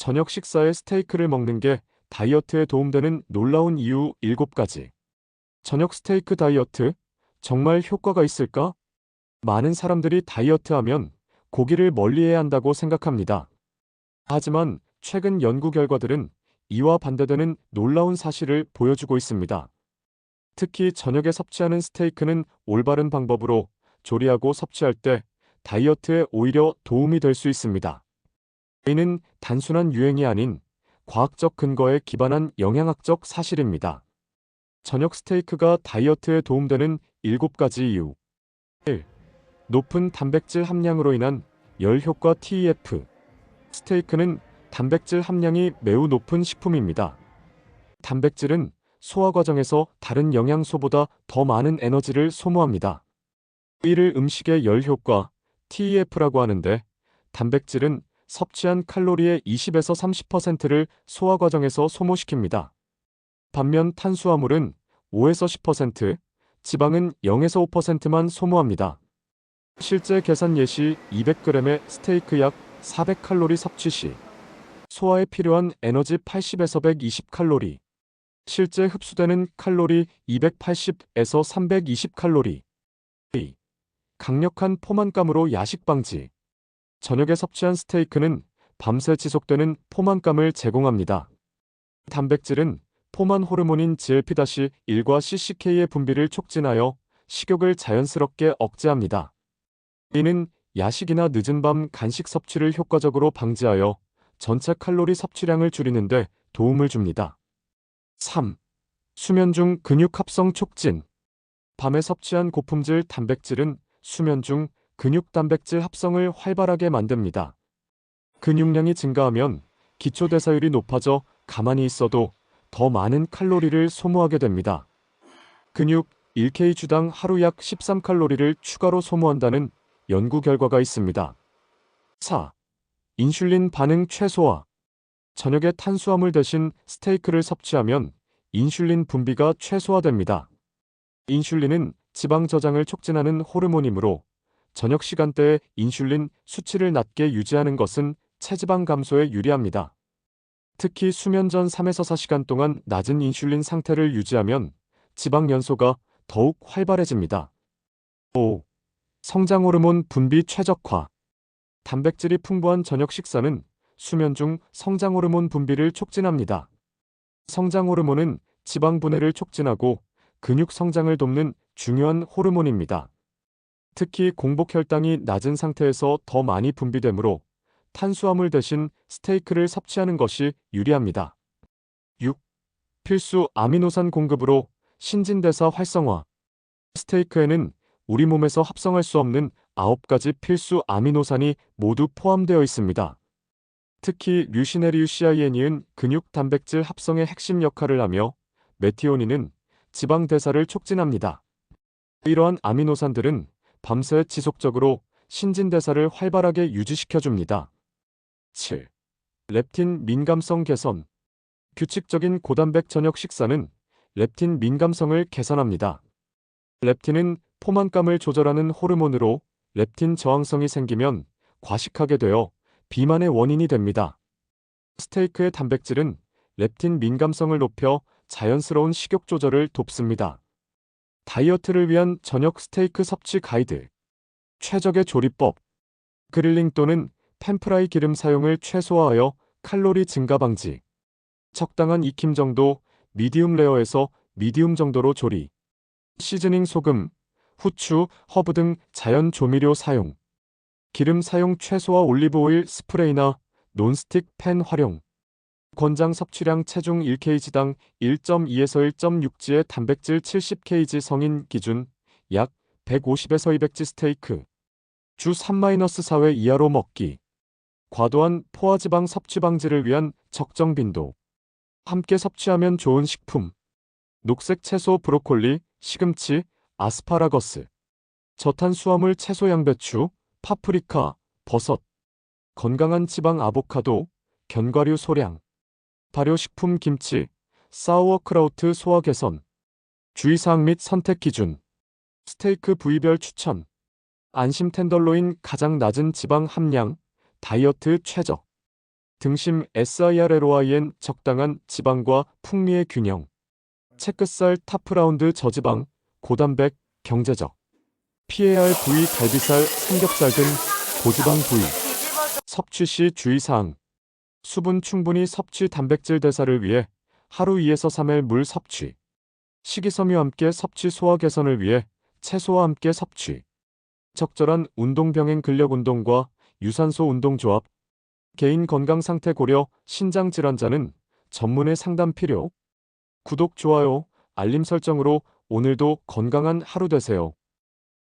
저녁 식사에 스테이크를 먹는 게 다이어트에 도움되는 놀라운 이유 7가지. 저녁 스테이크 다이어트? 정말 효과가 있을까? 많은 사람들이 다이어트하면 고기를 멀리해야 한다고 생각합니다. 하지만 최근 연구 결과들은 이와 반대되는 놀라운 사실을 보여주고 있습니다. 특히 저녁에 섭취하는 스테이크는 올바른 방법으로 조리하고 섭취할 때 다이어트에 오히려 도움이 될 수 있습니다. 이는 단순한 유행이 아닌 과학적 근거에 기반한 영양학적 사실입니다. 저녁 스테이크가 다이어트에 도움되는 7가지 이유 1. 높은 단백질 함량으로 인한 열 효과 TEF 스테이크는 단백질 함량이 매우 높은 식품입니다. 단백질은 소화 과정에서 다른 영양소보다 더 많은 에너지를 소모합니다. 이를 음식의 열 효과 TEF라고 하는데 단백질은 섭취한 칼로리의 20에서 30%를 소화 과정에서 소모시킵니다. 반면 탄수화물은 5에서 10%, 지방은 0에서 5%만 소모합니다. 실제 계산 예시 200g의 스테이크 약 400칼로리 섭취 시 소화에 필요한 에너지 80에서 120칼로리, 실제 흡수되는 칼로리 280에서 320칼로리. 강력한 포만감으로 야식 방지. 저녁에 섭취한 스테이크는 밤새 지속되는 포만감을 제공합니다. 단백질은 포만 호르몬인 GLP-1과 CCK의 분비를 촉진하여 식욕을 자연스럽게 억제합니다. 이는 야식이나 늦은 밤 간식 섭취를 효과적으로 방지하여 전체 칼로리 섭취량을 줄이는데 도움을 줍니다. 3. 수면 중 근육 합성 촉진. 밤에 섭취한 고품질 단백질은 수면 중 근육 단백질 합성을 활발하게 만듭니다. 근육량이 증가하면 기초 대사율이 높아져 가만히 있어도 더 많은 칼로리를 소모하게 됩니다. 근육 1kg당 하루 약 13칼로리를 추가로 소모한다는 연구 결과가 있습니다. 4. 인슐린 반응 최소화. 저녁에 탄수화물 대신 스테이크를 섭취하면 인슐린 분비가 최소화됩니다. 인슐린은 지방 저장을 촉진하는 호르몬이므로 저녁 시간대에 인슐린 수치를 낮게 유지하는 것은 체지방 감소에 유리합니다. 특히 수면 전 3에서 4시간 동안 낮은 인슐린 상태를 유지하면 지방 연소가 더욱 활발해집니다. 5. 성장 호르몬 분비 최적화. 단백질이 풍부한 저녁 식사는 수면 중 성장 호르몬 분비를 촉진합니다. 성장 호르몬은 지방 분해를 촉진하고 근육 성장을 돕는 중요한 호르몬입니다. 특히 공복 혈당이 낮은 상태에서 더 많이 분비되므로 탄수화물 대신 스테이크를 섭취하는 것이 유리합니다. 6. 필수 아미노산 공급으로 신진대사 활성화. 스테이크에는 우리 몸에서 합성할 수 없는 9가지 필수 아미노산이 모두 포함되어 있습니다. 특히 류시네리우시아이엔이은 근육 단백질 합성의 핵심 역할을 하며 메티오닌은 지방 대사를 촉진합니다. 이러한 아미노산들은 밤새 지속적으로 신진대사를 활발하게 유지시켜줍니다. 7. 렙틴 민감성 개선. 규칙적인 고단백 저녁 식사는 렙틴 민감성을 개선합니다. 렙틴은 포만감을 조절하는 호르몬으로 렙틴 저항성이 생기면 과식하게 되어 비만의 원인이 됩니다. 스테이크의 단백질은 렙틴 민감성을 높여 자연스러운 식욕 조절을 돕습니다. 다이어트를 위한 저녁 스테이크 섭취 가이드. 최적의 조리법. 그릴링 또는 펜프라이 기름 사용을 최소화하여 칼로리 증가 방지. 적당한 익힘 정도, 미디움 레어에서 미디움 정도로 조리. 시즈닝 소금, 후추, 허브 등 자연 조미료 사용. 기름 사용 최소화 올리브 오일 스프레이나 논스틱 팬 활용. 권장 섭취량 체중 1kg당 1.2에서 1.6g의 단백질 70kg 성인 기준 약 150에서 200g 스테이크. 주 3-4회 이하로 먹기. 과도한 포화지방 섭취 방지를 위한 적정 빈도. 함께 섭취하면 좋은 식품. 녹색 채소 브로콜리, 시금치, 아스파라거스. 저탄수화물 채소 양배추, 파프리카, 버섯. 건강한 지방 아보카도, 견과류 소량. 발효식품 김치, 사우어크라우트 소화 개선. 주의사항 및 선택 기준. 스테이크 부위별 추천. 안심 텐덜로인 가장 낮은 지방 함량, 다이어트 최적. 등심 SIRLOIN 적당한 지방과 풍미의 균형. 채끝살 타프라운드 저지방, 고단백, 경제적. PAR 부위 갈비살, 삼겹살 등 고지방 부위. 섭취 시 주의사항. 수분 충분히 섭취 단백질 대사를 위해 하루 2에서 3일 물 섭취. 식이섬유 함께 섭취 소화 개선을 위해 채소와 함께 섭취. 적절한 운동 병행 근력 운동과 유산소 운동 조합. 개인 건강 상태 고려 신장 질환자는 전문의 상담 필요. 구독, 좋아요, 알림 설정으로 오늘도 건강한 하루 되세요.